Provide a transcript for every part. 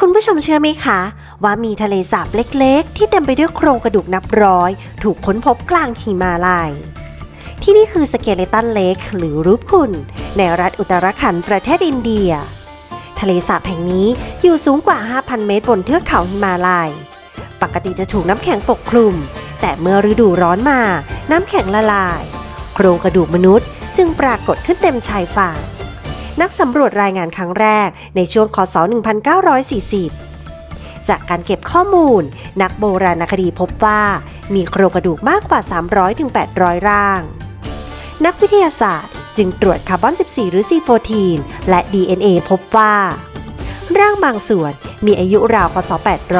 คุณผู้ชมเชื่อไหมคะ ว่ามีทะเลสาบเล็กๆ ที่เต็มไปด้วยโครงกระดูกนับร้อย ถูกค้นพบกลางหิมาลัย ที่นี่คือสเกเลตันเลคหรือรูปคุณ ในรัฐอุตรขันประเทศอินเดีย ทะเลสาบแห่งนี้อยู่สูงกว่า 5,000 เมตรบนเทือกเขาหิมาลัย ปกติจะถูกน้ำแข็งปกคลุม แต่เมื่อฤดูร้อนมา น้ำแข็งละลาย โครงกระดูกมนุษย์จึงปรากฏขึ้นเต็มชายฝั่ง นักสำรวจรายงานครั้งแรกในช่วงคศ 1940 จากการเก็บข้อมูล นักโบราณคดีพบว่า มีโครงกระดูกมากกว่า 300-800 ร่าง นักวิทยาศาสตร์จึงตรวจคาร์บอน 14 หรือ C14 และ DNA พบว่า ร่างบางส่วนมีอายุราวคศ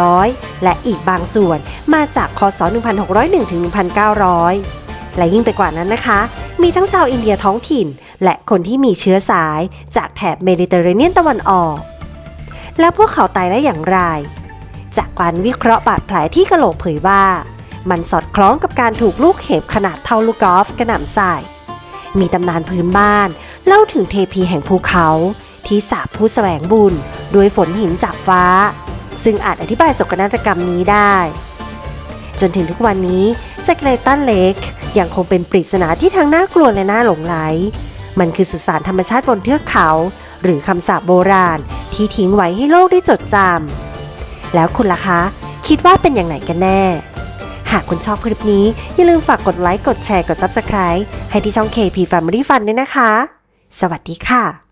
800 และอีกบางส่วนมาจากคศ 1601 ถึง 1900 และยิ่งไปกว่านั้นนะคะ มีทั้งชาวอินเดียท้องถิ่น และคนที่มีเชื้อสายจากแถบเมดิเตอร์เรเนียนตะวันออก แล้วพวกเขาตายได้อย่างไร จากการวิเคราะห์บาดแผลที่กระโหลกเผยว่า มันสอดคล้องกับการถูกลูกเห็บขนาดเท่าลูกกอล์ฟกระหน่ำใส่มีตำนานพื้นบ้านเล่าถึงเทพีแห่งภูเขา ที่สาบผู้แสวงบุญด้วยฝนหินจากฟ้า ซึ่งอาจอธิบายโศกนาฏกรรมนี้ได้ จนถึงทุกวันนี้สเกเลตันเลคยังคงเป็นปริศนาที่ทั้งน่ากลัวและน่าหลงไหล มันคือสุสานธรรมชาติบนเทือกเขา หรือคำสาปโบราณที่ทิ้งไว้ให้โลกได้จดจำแล้วคุณล่ะคะ คิดว่าเป็นอย่างไหนกันแน่ หากคุณชอบคลิปนี้ อย่าลืมฝากกดไลค์กดแชร์กด Subscribe ให้ที่ช่อง KP Family Fun ด้วยนะคะ สวัสดีค่ะ